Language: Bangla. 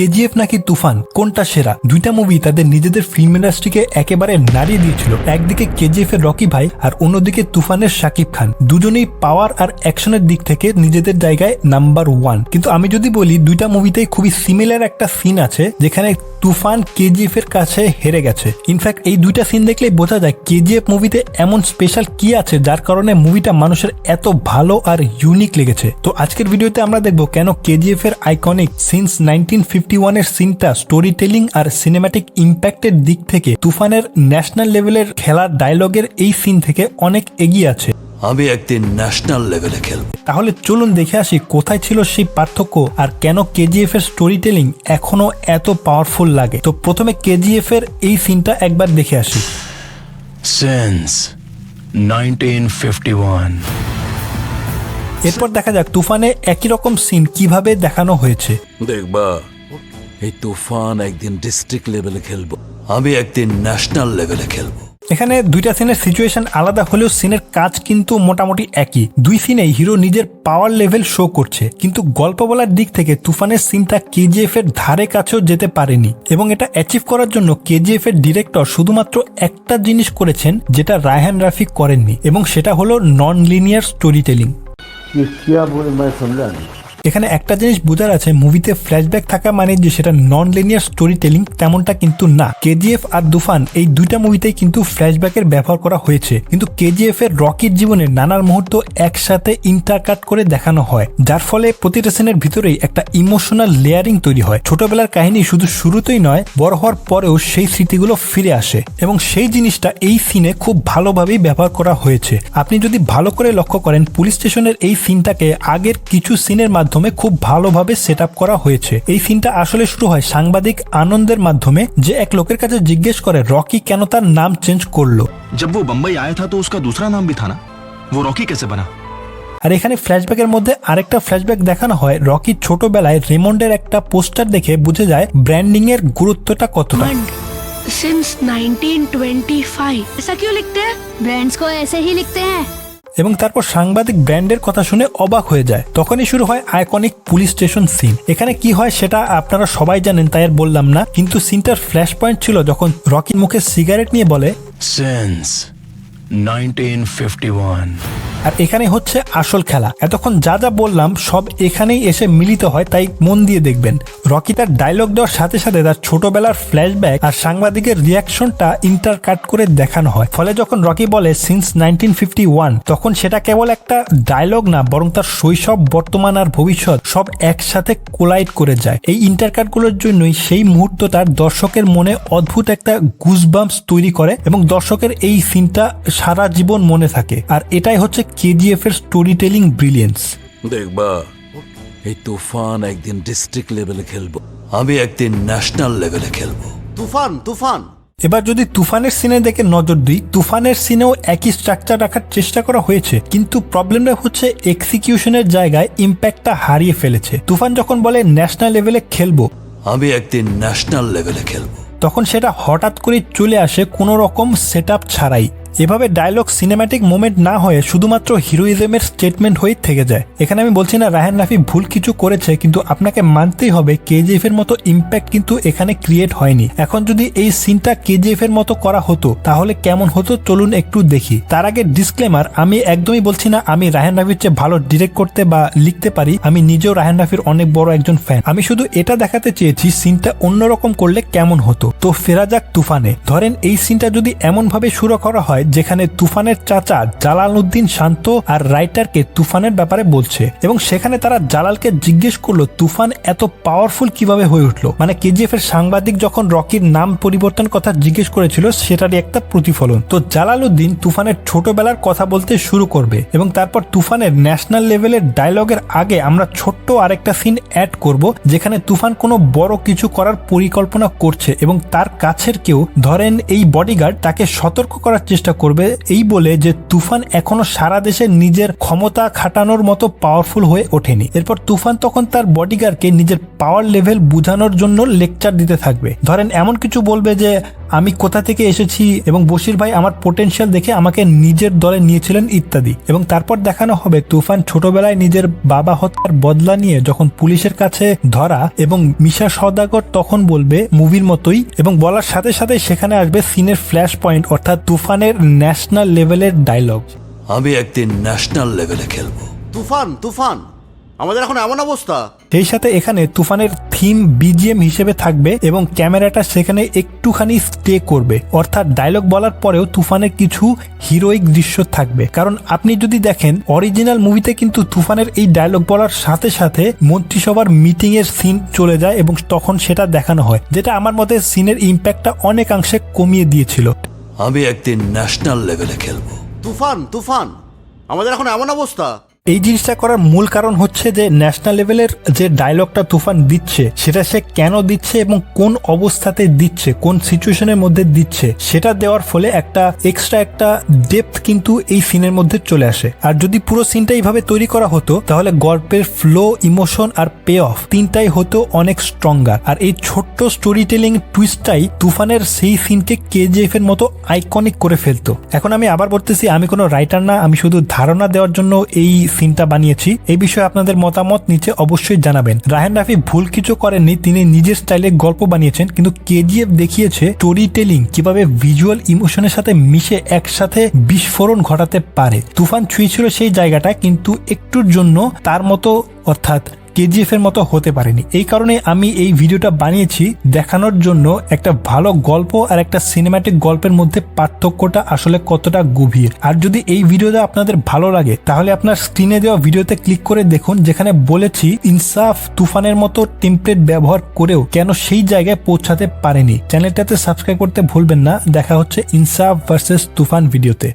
কেজিএফ নাকি তুফান? কোনটা সেরা? দুইটা মুভি তাদের নিজেদের ফিল্ম ইন্ডাস্ট্রিকে একেবারে নাড়িয়ে দিয়েছিল। একদিকে কেজিএফ এর রকি ভাই আর অন্যদিকে তুফানের শাকিব খান। দুজনেই পাওয়ার আর অ্যাকশনের দিক থেকে নিজেদের জায়গায় নাম্বার ওয়ান কিন্তু আমি যদি বলি, দুইটা মুভিতেই খুবই সিমিলার একটা সিন আছে, যেখানে তুফান কেজিএফ এর কাছে হেরে গেছে। ইনফ্যাক্ট এই দুইটা সিন দেখলেই বোঝা যায় কেজিএফ মুভিতে এমন স্পেশাল কি আছে, যার কারণে মুভিটা মানুষের এত ভালো আর ইউনিক লেগেছে। তো আজকের ভিডিওতে আমরা দেখব কেন কেজিএফ এর আইকনিক সিন্স নাইনটিন ফিফটি ওয়ানের সিনটা স্টোরি টেলিং আর সিনেম্যাটিক ইম্প্যাক্টের দিক থেকে তুফানের ন্যাশনাল লেভেলের খেলার ডায়লগের এই সিন থেকে অনেক এগিয়ে আছে। আমি একদিন ন্যাশনাল লেভেলে খেলব। তাহলে চলুন দেখে আসি কোথায় ছিল সেই পার্থক্য আর কেন কেজিএফ এর স্টোরি টেলিং এখনও এত পাওয়ারফুল লাগে। তো প্রথমে কেজিএফ এর এই সিনটা একবার দেখে আসি। Since 1951. এরপর দেখা যাক তুফানে একই রকম সিন কীভাবে দেখানো হয়েছে। দেখবা এই তুফান একদিন ডিস্ট্রিক্ট লেভেলে খেলব। আমি একদিন ন্যাশনাল লেভেলে খেলব। এখানে দুইটা সিনের সিচুয়েশন আলাদা হলেও সিনের কাজ কিন্তু মোটামুটি একই। দুই সিনেই হিরো নিজের পাওয়ার লেভেল শো করছে, কিন্তু গল্প বলার দিক থেকে তুফানের সিনটা কেজিএফ এর ধারে কাছেও যেতে পারেনি, এবং এটা অ্যাচিভ করার জন্য কেজিএফ এর ডিরেক্টর শুধুমাত্র একটা জিনিস করেছেন, যেটা রায়হান রাফিক করেননি, এবং সেটা হলো নন লিনিয়ার স্টোরি টেলিং এখানে একটা জিনিস বোঝার আছে মুভিতে ফ্ল্যাশব্যাক থাকা মানে যে সেটা নন লিনিয়ার স্টোরি টেলিং তেমনটা কিন্তু না। কেজিএফ আর দুফান এই দুইটা মুভিতেই কিন্তু ফ্ল্যাশব্যাকের ব্যবহার করা হয়েছে। কিন্তু কেজিএফ এর রকির জীবনের নানার মুহূর্ত একসাথে ইন্টারকাট করে দেখানো হয়, যার ফলে প্রতিটা সিনের ভিতরেই একটা ইমোশনাল লেয়ারিং তৈরি হয়। ছোটবেলার কাহিনী শুধু শুরুতেই নয়, বড় হওয়ার পরেও সেই স্মৃতিগুলো ফিরে আসে এবং সেই জিনিসটা এই সিনে খুব ভালোভাবেই ব্যবহার করা হয়েছে। আপনি যদি ভালো করে লক্ষ্য করেন, পুলিশ স্টেশনের এই সিনটাকে আগের কিছু সিনের মাধ্যমে খুব ভালোভাবে সেট করা হয়েছে এই সিনটা আসলে শুরু হয় সাংবাদিক আনন্দের মাধ্যমে যে এক লোকের কাছে জিজ্ঞেস করে রকি কেন তার নাম চেঞ্জ করলো जब वो बम्बई आया था तो उसका दूसरा नाम भी था ना वो रॉकी कैसे बना আর এখানে ফ্ল্যাশব্যাকের মধ্যে আরেকটা ফ্ল্যাশব্যাক দেখানো হয় রকি ছোটবেলায় রেমন্ডের একটা পোস্টার দেখে বুঝে যায় ব্র্যান্ডিং এর গুরুত্বটা কতটা मंड सिंस 1925 ऐसा क्यों लिखते हैं ब्रांड्स को ऐसे ही लिखते हैं এবং তারপর সাংবাদিক ব্র্যান্ডের কথা শুনে অবাক হয়ে যায়। তখনই শুরু হয় আইকনিক পুলিশ স্টেশন সিন। এখানে কি হয় সেটা আপনারা সবাই জানেন, তাই আর বললাম না। কিন্তু সিনটার ফ্ল্যাশ পয়েন্ট ছিল যখন রকির মুখে সিগারেট নিয়ে বলে, Since 1951. আর এখানে হচ্ছে আসল খেলা। এতক্ষণ যা যা বললাম, সব এখানেই এসে মিলিত হয়, তাই মন দিয়ে দেখবেন। রকি তার ডায়লগ দেওয়ার সাথে সাথে তার ছোটবেলার ফ্ল্যাশব্যাক আর সাংবাদিকের রিয়াকশনটা ইন্টার কাট করে দেখানো হয়। ফলে যখন রকি বলে সিন্স নাইনটিন ফিফটি ওয়ান তখন সেটা কেবল একটা ডায়লগ না, বরং তার শৈশব, বর্তমান আর ভবিষ্যৎ সব একসাথে কোলাইড করে যায়। এই ইন্টারকাটগুলোর জন্যই সেই মুহূর্ত তার দর্শকের মনে অদ্ভুত একটা গুজবাম্পস তৈরি করে এবং দর্শকের এই সিনটা সারা জীবন মনে থাকে। আর এটাই হচ্ছে কেজিএফ এর স্টোরি টেলিং ব্রিলিয়েন্স দেখবা এই তুফান একদিন ডিস্ট্রিক্ট লেভেলে খেলব আমি একদিন ন্যাশনাল লেভেলে খেলব। তুফান তুফান। এবার যদি তুফানের সিনে দেখে নজর দিই তুফানের সিনেও একই স্ট্রাকচার রাখার চেষ্টা করা হয়েছে কিন্তু প্রবলেমটা হচ্ছে এক্সিকিউশনের জায়গায় ইম্প্যাক্টটা হারিয়ে ফেলেছে। তুফান যখন বলে ন্যাশনাল লেভেলে খেলব আমি একদিন ন্যাশনাল লেভেলে খেলব। তখন সেটা হঠাৎ করে চলে আসে কোনো রকম সেট ছাড়াই। এভাবে ডায়লগ সিনেম্যাটিক মোমেন্ট না হয়ে শুধুমাত্র হিরোইজমের স্টেটমেন্ট হয়েই থেকে যায়। এখানে আমি বলছি না রাহান রাফি ভুল কিছু করেছে, কিন্তু আপনাকে মানতেই হবে কেজিএফ এর মতো ইম্প্যাক্ট কিন্তু এখানে ক্রিয়েট হয়নি। এখন যদি এই সিনটা কেজিএফ এর মতো করা হতো, তাহলে কেমন হতো চলুন একটু দেখি। তার আগে ডিসক্লেমার আমি একদমই বলছি না, আমি রাহান রাফির চেয়ে ভালো ডিরেক্ট করতে বা লিখতে পারি, আমি নিজেও রাহান রাফির অনেক বড় একজন ফ্যান আমি শুধু এটা দেখাতে চেয়েছি সিনটা অন্যরকম করলে কেমন হতো। তো ফেরা যাক তুফানে। ধরেন এই সিনটা যদি এমন ভাবে শুরু করা হয় যেখানে তুফানের চাচা জালাল উদ্দিন শান্ত আর রাইটারকে তুফানের ব্যাপারে বলছে। এবং সেখানে তারা জালালকে জিজ্ঞেস করল, তুফান এত পাওয়ারফুল কীভাবে হয়ে উঠল? মানে কেজিএফ এর সাংবাদিক যখন রকির নাম পরিবর্তন কথা জিজ্ঞেস করেছিল, সেটারই একটা প্রতিফলন। তো জালাল উদ্দিন তুফানের ছোটবেলার কথা বলতে শুরু করবে এবং তারপর তুফানের ন্যাশনাল লেভেলের ডায়লগের আগে আমরা ছোট্ট আরেকটা সিন অ্যাড করব, যেখানে তুফান কোনো বড় কিছু করার পরিকল্পনা করছে এবং তার কাছের কেউ, ধরেন এই বডিগার্ড তাকে সতর্ক করার চেষ্টা করবে এই বলে যে তুফান এখনও সারা দেশে নিজের ক্ষমতা খাটানোর মতো পাওয়ারফুল হয়ে ওঠেনি। এরপর তুফান তখন তার বডিগার্ডকে নিজের পাওয়ার লেভেল বোঝানোর জন্য লেকচার দিতে থাকবে। ধরেন এমন কিছু বলবে যে আমি কোথা থেকে এসেছি এবং বশির ভাই আমার পোটেনশিয়াল দেখে আমাকে নিজের দলে নিয়েছিলেন ইত্যাদি। এবং তারপর দেখানো হবে তুফান ছোটবেলায় নিজের বাবা হত্যার বদলা নিয়ে যখন পুলিশের কাছে ধরা এবং মিশা সদাগর তখন বলবে মুভির মতোই। এবং বলার সাথে সাথে সেখানে আসবে সিনের ফ্ল্যাশ পয়েন্ট অর্থাৎ তুফানের ন্যাশনাল লেভেলের ডায়লগ আমি একদিন ন্যাশনাল লেভেলে খেলব। তুফান তুফান! আমাদের এখন এমন অবস্থা। সেই সাথে এখানে তুফানের থিম বিজিএম হিসেবে থাকবে এবং ক্যামেরাটা সেখানে একটুখানি স্টে করবে। অর্থাৎ ডায়লগ বলার পরেও তুফানের কিছু হিরোইক দৃশ্য থাকবে। কারণ আপনি যদি দেখেন অরিজিনাল মুভিতে কিন্তু তুফানের এই ডায়লগ বলার সাথে সাথে মন্ত্রিসভার মিটিং এর সিন চলে যায় এবং তখন সেটা দেখানো হয় যেটা আমার মতে সিনের ইম্প্যাক্টটা অনেকাংশে কমিয়ে দিয়েছিল। আমি একদিন ন্যাশনাল লেভেলে খেলব। তুফান তুফান আমাদের এখন এমন অবস্থা। এই জিনিসটা করার মূল কারণ হচ্ছে যে ন্যাশনাল লেভেলের যে ডায়লগটা তুফান দিচ্ছে, সেটা সে কেন দিচ্ছে এবং কোন অবস্থাতে দিচ্ছে, কোন সিচুয়েশনের মধ্যে দিচ্ছে, সেটা দেওয়ার ফলে একটা এক্সট্রা একটা ডেপথ কিন্তু এই সিনের মধ্যে চলে আসে। আর যদি পুরো সিনটা এইভাবে তৈরি করা হতো, তাহলে গল্পের ফ্লো ইমোশন আর পে অফ তিনটাই হতো অনেক স্ট্রঙ্গার আর এই ছোট্ট স্টোরি টেলিং টুইস্টটাই তুফানের সেই সিনকে কেজিএফ এর মতো আইকনিক করে ফেলতো। এখন আমি আবার বলতেছি, আমি কোনো রাইটার না, আমি শুধু ধারণা দেওয়ার জন্য এই সিনটা বানিয়েছি, এই বিষয়ে আপনাদের মতামত নিচে অবশ্যই জানাবেন। রাহেন রাফি ভুল কিছু করেননি, তিনি নিজের স্টাইলে গল্প বানিয়েছেন, কিন্তু কেজিএফ দেখিয়েছে স্টোরি টেলিং কীভাবে ভিজুয়াল ইমোশনের সাথে মিশে একসাথে বিস্ফোরণ ঘটাতে পারে। তুফান ছুঁয়েছিল সেই জায়গাটা, কিন্তু একটুর জন্য তার মতো, অর্থাৎ কেজিএফ এর মতো হতে পারেনি। এই কারণে আমি এই ভিডিওটা বানিয়েছি দেখানোর জন্য একটা ভালো গল্প আর একটা সিনেম্যাটিক গল্পের মধ্যে পার্থক্যটা আসলে কতটা গভীর। আর যদি এই ভিডিওটা আপনাদের ভালো লাগে, তাহলে আপনার স্ক্রিনে দেওয়া ভিডিওতে ক্লিক করে দেখুন, যেখানে বলেছি ইনসাফ তুফানের মতো টেমপ্লেট ব্যবহার করেও কেন সেই জায়গায় পৌঁছাতে পারেনি। চ্যানেলটাতে সাবস্ক্রাইব করতে ভুলবেন না। দেখা হচ্ছে ইনসাফ ভার্সেস তুফান ভিডিওতে।